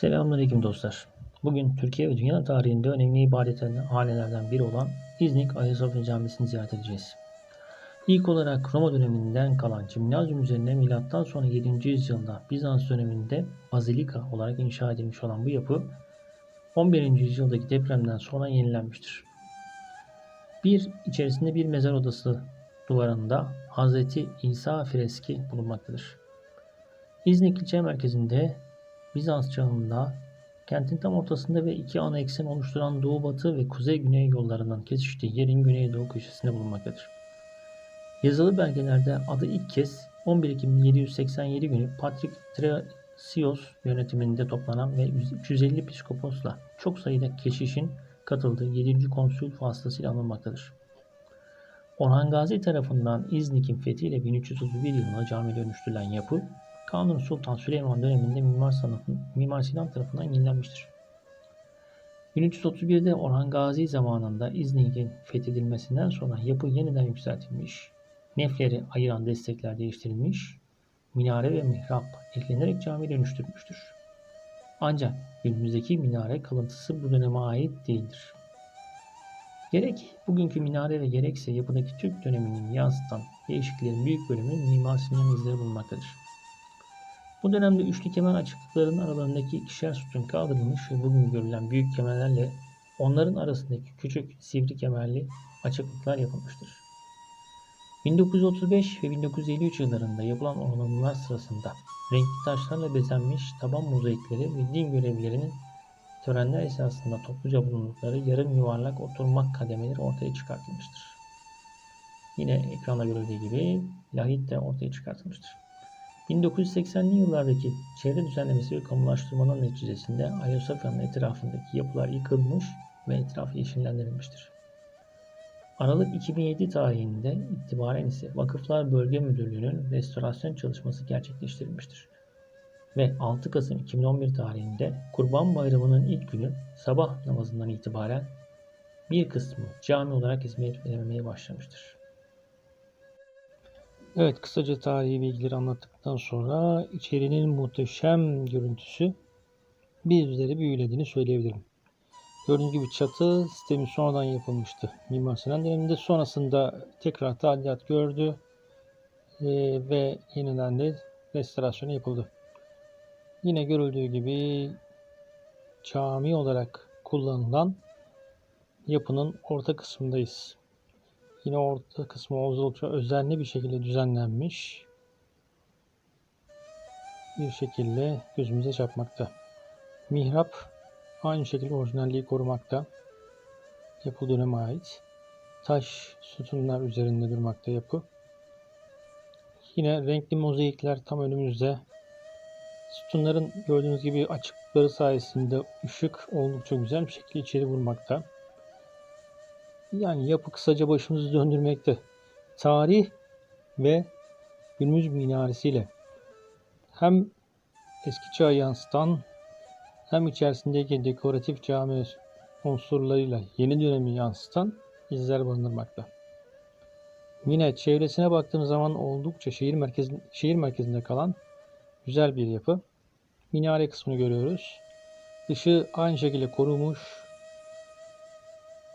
Selamünaleyküm dostlar. Bugün Türkiye ve dünya tarihinde önemli ibadethanelerden biri olan İznik Ayasofya Camisi'ni ziyaret edeceğiz. İlk olarak Roma döneminden kalan Cimnazyum üzerine milattan sonra 7. yüzyılda Bizans döneminde bazilika olarak inşa edilmiş olan bu yapı 11. yüzyıldaki depremden sonra yenilenmiştir. Bir içerisinde bir mezar odası duvarında Hz. İsa freski bulunmaktadır. İznik ilçe merkezinde Bizans çağında kentin tam ortasında ve iki ana eksen oluşturan doğu batı ve kuzey güney yollarının kesiştiği yerin güneydoğu köşesinde bulunmaktadır. Yazılı belgelerde adı ilk kez 11 Ekim 787 günü Patrik Thracios yönetiminde toplanan ve 350 piskoposla çok sayıda keşişin katıldığı 7. konsül vasıtasıyla anılmaktadır. Orhan Gazi tarafından İznik'in fethiyle 1331 yılında cami dönüştürülen yapı, Kanuni Sultan Süleyman döneminde Mimar, Sanatı, Mimar Sinan tarafından yenilenmiştir. 1331'de Orhan Gazi zamanında İznik'in fethedilmesinden sonra yapı yeniden yükseltilmiş, nefleri ayıran destekler değiştirilmiş, minare ve mihrap eklenerek cami dönüştürmüştür. Ancak günümüzdeki minare kalıntısı bu döneme ait değildir. Gerek bugünkü minare ve gerekse yapıdaki Türk döneminin yansıtan değişikliklerin büyük bölümü Mimar Sinan izleri bulunmaktadır. Bu dönemde üçlü kemer açıklıklarının aralarındaki ikişer sütun kaldırılmış ve bugün görülen büyük kemerlerle onların arasındaki küçük sivri kemerli açıklıklar yapılmıştır. 1935 ve 1953 yıllarında yapılan onarımlar sırasında renkli taşlarla bezenmiş taban mozaikleri ve din görevlilerinin törenler esasında topluca bulundukları yarım yuvarlak oturmak kademeleri ortaya çıkartılmıştır. Yine ekranda görüldüğü gibi lahit de ortaya çıkartılmıştır. 1980'li yıllardaki çevre düzenlemesi ve kamulaştırmanın neticesinde Ayasofya'nın etrafındaki yapılar yıkılmış ve etrafı yeşillendirilmiştir. Aralık 2007 tarihinde itibaren ise Vakıflar Bölge Müdürlüğü'nün restorasyon çalışması gerçekleştirilmiştir. Ve 6 Kasım 2011 tarihinde Kurban Bayramı'nın ilk günü sabah namazından itibaren bir kısmı cami olarak hizmet vermeye başlamıştır. Evet, kısaca tarihi bilgileri anlattıktan sonra içerinin muhteşem görüntüsü bizleri büyülediğini söyleyebilirim. Gördüğünüz gibi çatı sistemi sonradan yapılmıştı. Mimar Sinan döneminde sonrasında tekrar tadilat gördü e, ve yeniden de restorasyonu yapıldı. Yine görüldüğü gibi cami olarak kullanılan yapının orta kısmındayız. Yine orta kısmı oldukça özenli bir şekilde düzenlenmiş. Bir şekilde gözümüze çarpmakta. Mihrap aynı şekilde orijinalliği korumakta. Yapı döneme ait. Taş sütunlar üzerinde durmakta yapı. Yine renkli mozaikler tam önümüzde. Sütunların gördüğünüz gibi açıklıkları sayesinde ışık oldukça güzel bir şekilde içeri vurmakta. Yani yapı kısaca başımızı döndürmekte. Tarih ve günümüz minaresiyle hem eski çağı yansıtan hem içerisindeki dekoratif cami unsurlarıyla yeni dönemi yansıtan izler barındırmakta. Yine çevresine baktığımız zaman oldukça şehir merkezinde, şehir merkezinde kalan güzel bir yapı. Minare kısmını görüyoruz. Dışı aynı şekilde korumuş,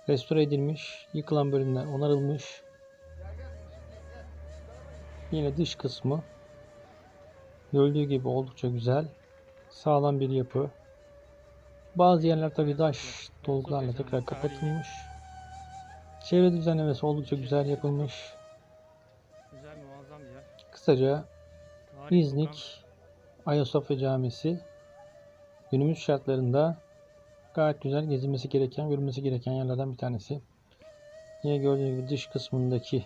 restore edilmiş, yıkılan bölümler onarılmış. Yine dış kısmı gördüğü gibi oldukça güzel, sağlam bir yapı. Bazı yerler tabi taş dolgularla tekrar kapatılmış. Çevre düzenlemesi oldukça güzel yapılmış. Kısaca. İznik Ayasofya Camisi günümüz şartlarında gayet güzel gezilmesi gereken, görülmesi gereken yerlerden bir tanesi. Yine gördüğünüz gibi dış kısmındaki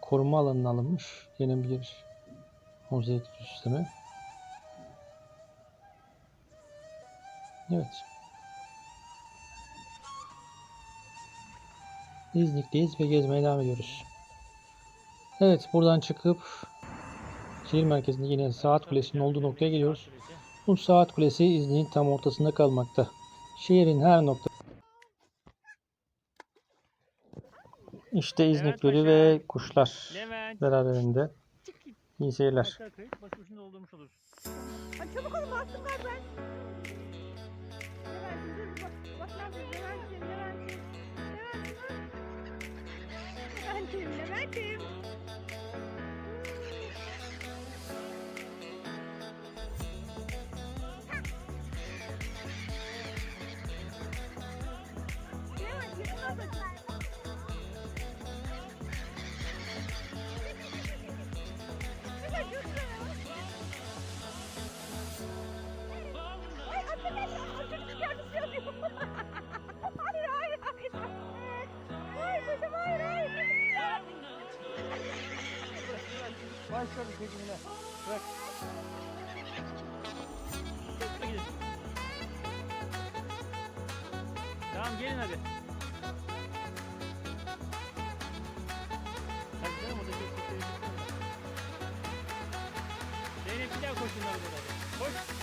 koruma alanına alınmış yeni bir mozaik sistemi. Evet. İznik'teyiz ve gezmeye devam ediyoruz. Evet buradan çıkıp şehir merkezinde yine saat kulesinin olduğu noktaya geliyoruz. Bu saat kulesi İznik'in tam ortasında kalmakta. Şehrin her nokta. İşte İznik Gölü ve kuşlar beraberinde. İyi seyirler. Çabuk olun bastım ben. Levent, bak, bak, bak, hayır hayır hayır. Hayır kızım hayır hayır. Vay şöyle gözümle. Bırak. Tamam gelin hadi. Oraya koşunlar burada. Koş.